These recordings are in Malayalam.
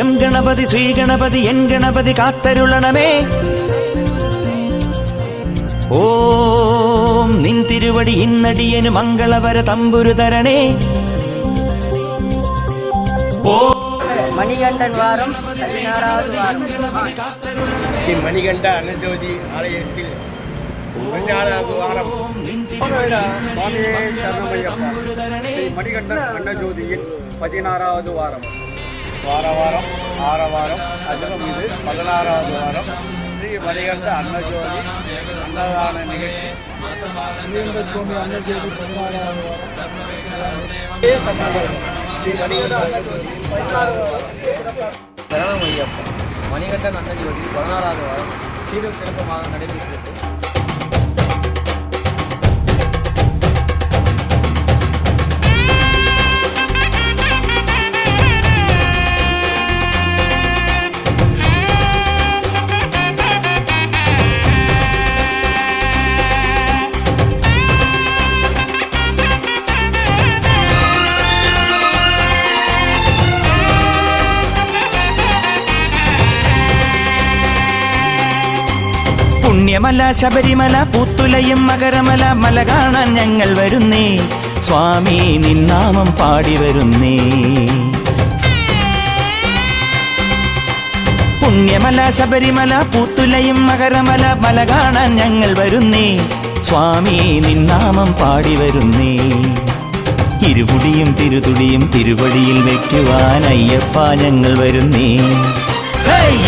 எம் கணபதி ஸ்ரீ கணபதி என் கணபதி காத்தருளனமே. ஓம் நின் திருவடி இன்னடியனு மங்களவர தம்புரு தரணே மணிகண்டன் வாரம் வாரம். மணிகண்ட அன்னஜோதி ஆலயத்தில் பதினாறாவது வாரம். மணிகண்டன் அன்னஜோதியின் பதினாறாவது வாரம். வார வாரம் ஆற வாரம் அதிலும் இது பதினாறாவது வாரம். ஸ்ரீ மணிகண்ட அன்னஜோதி அன்னதான நிகழ்ச்சி. சுவாமி அன்னஜோதி பதினாறாவது வாரம். ஸ்ரீ மணிகண்ட அன்னஜோதி பதினாறாவது மணிகண்டன் அண்ணன் ஜோதி பதினாறாவது வாரம். சீரும் சிறப்புமாக நடைபெற்றது. പുണ്യമല ശബരിമല പൂത്തുലയും മകരമല മല കാണാൻ ഞങ്ങൾ വരുന്നേ. സ്വാമി നിന്നാമം പാടി വരുന്നേ. പുണ്യമല ശബരിമല പൂത്തുലയും മകരമല മല കാണാൻ ഞങ്ങൾ വരുന്നേ. സ്വാമി നിന്നാമം പാടി വരുന്നേ. ഇരുപുടിയും തിരുതുടിയും തിരുവടിയിൽ വെക്കുവാൻ അയ്യപ്പ ഞങ്ങൾ വരുന്നേ!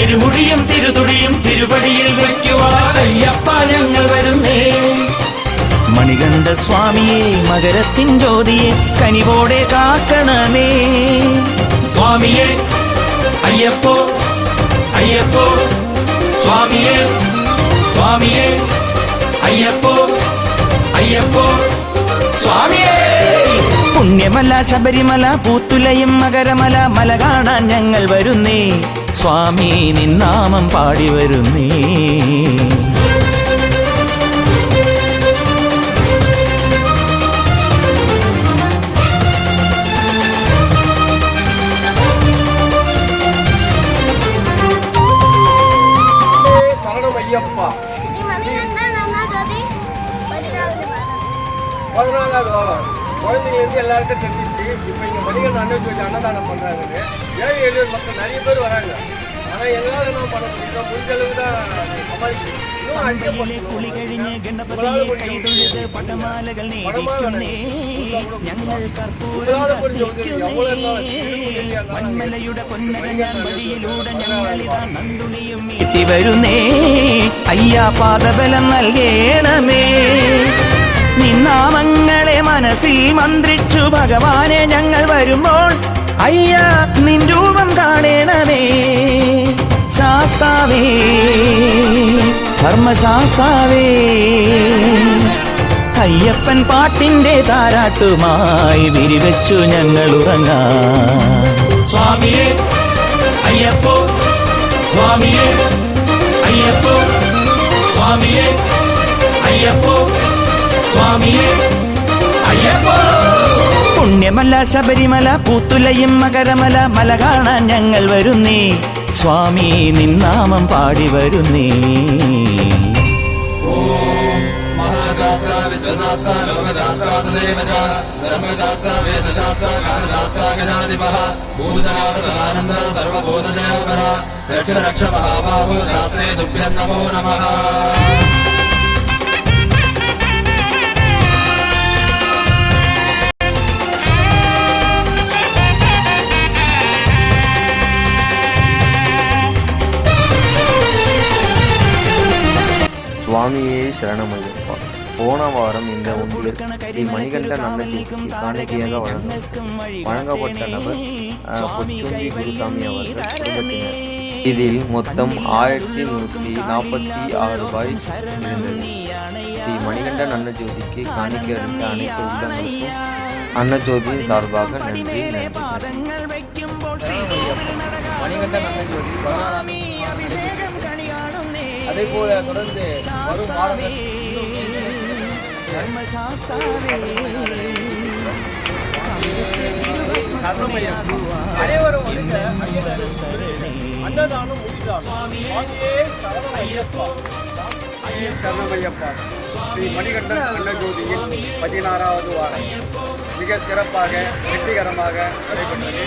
ഇരുമുടിയും തിരുതുടിയും തിരുവടിയിൽ വെക്കുവാൻ അയ്യപ്പ ഞങ്ങൾ വരുന്നേ മണികണ്ഠ സ്വാമിയെ മകരത്തിൻ ജ്യോതിയെ കനിവോടെ കാക്കണമേ സ്വാമിയെ അയ്യപ്പോ അയ്യപ്പോ സ്വാമിയെ സ്വാമിയെ അയ്യപ്പോ അയ്യപ്പോ സ്വാമിയേ പുണ്യമല ശബരിമല പൂത്തുലയും മകരമല മല കാണാൻ ഞങ്ങൾ വരുന്നേ സ്വാമി നിന്നാമം പാടി വരുന്നേ சரணமையப்பா ஸ்ரீ மணிகண்டன் அண்ணாஜோதி பதினாறு பதினாலாவது வாரம் குழந்தைங்க எல்லாருக்கும் தெரிஞ்சிச்சு இப்போ இங்கே மணிகண்டன் அண்ணன் சொல்லி அன்னதானம் பண்ணுறாங்கன்னு ஏழை எளிய மக்கள் நிறைய பேர் வராங்க ஆனால் எல்லாரும் என்ன பண்ண முடியுதோ முடிஞ்ச அளவு தான் சமாளிக்கணும் இன்னும் പമ്പയിലെ കുളി കഴിഞ്ഞ് ഗണപതിയെ കൈതൊഴുത് പടമാലകൾ നേടിക്കുന്നേ ഞങ്ങൾ കർപ്പൂരം കത്തിക്കുന്നേ വന്മലയുടെ പൊന്നര ഞാൻ വഴിയിലൂടെ ഞങ്ങളിതാ നന്ദുണിയും മീട്ടി വരുന്നേ അയ്യാ പാദബലം നൽകേണമേ നിന്നാമങ്ങളെ മനസ്സിൽ മന്ത്രിച്ചു ഭഗവാനെ ഞങ്ങൾ വരുമ്പോൾ അയ്യാ നിൻ രൂപം കാണേണമേ ശാസ്താവേ ധർമ്മശാസ്താവേ. അയ്യപ്പൻ പാട്ടിന്റെ താരാട്ടുമായി വിരിവെച്ചു ഞങ്ങൾ ഉറങ്ങാം. സ്വാമിയെ അയ്യപ്പോ സ്വാമിയെ അയ്യപ്പോ സ്വാമിയെ അയ്യപ്പോ. സ്വാമിയെ പുണ്യമല ശബരിമല പൂത്തുലയും മകരമല മല കാണാൻ ഞങ്ങൾ വരുന്നേ. സ്വാമി നിന്നാമം പാടി വരുന്നേ. സർവബോധ രക്ഷ രക്ഷ മഹാബാഹു ശാസ്ത്രേ തുഭ്യം നമോ നമ. சுவாமியே சரணமையப்பா. போன வாரம் இந்த ஒன்றில் ஸ்ரீ மணிகண்டன் அன்னஜோதிக்கு காணிக்கையாக வழங்க வழங்கப்பட்ட நபர் பொச்சுண்டி குருசாமி அவர்கள் குடும்பத்தினர். இதில் மொத்தம் ஆயிரத்தி நூற்றி நாற்பத்தி ஆறு ரூபாய் இருந்தது. ஸ்ரீ மணிகண்டன் அன்னஜோதிக்கு காணிக்கை அளித்த அனைத்து உள்ளங்களுக்கும் அன்னஜோதியின் சார்பாக நன்றி நன்றி நன்றி. மணிகண்டன் அண்ணன் பதினாறாம் அதே போல தொடர்ந்து வரும் அனைவரும் வந்து அன்னதானம் முடிதானம் ஸ்ரீ மணிகண்டன் அன்னஜோதியின் பதினாறாவது வாரம் மிக சிறப்பாக வெற்றிகரமாக நடைபெற்றது.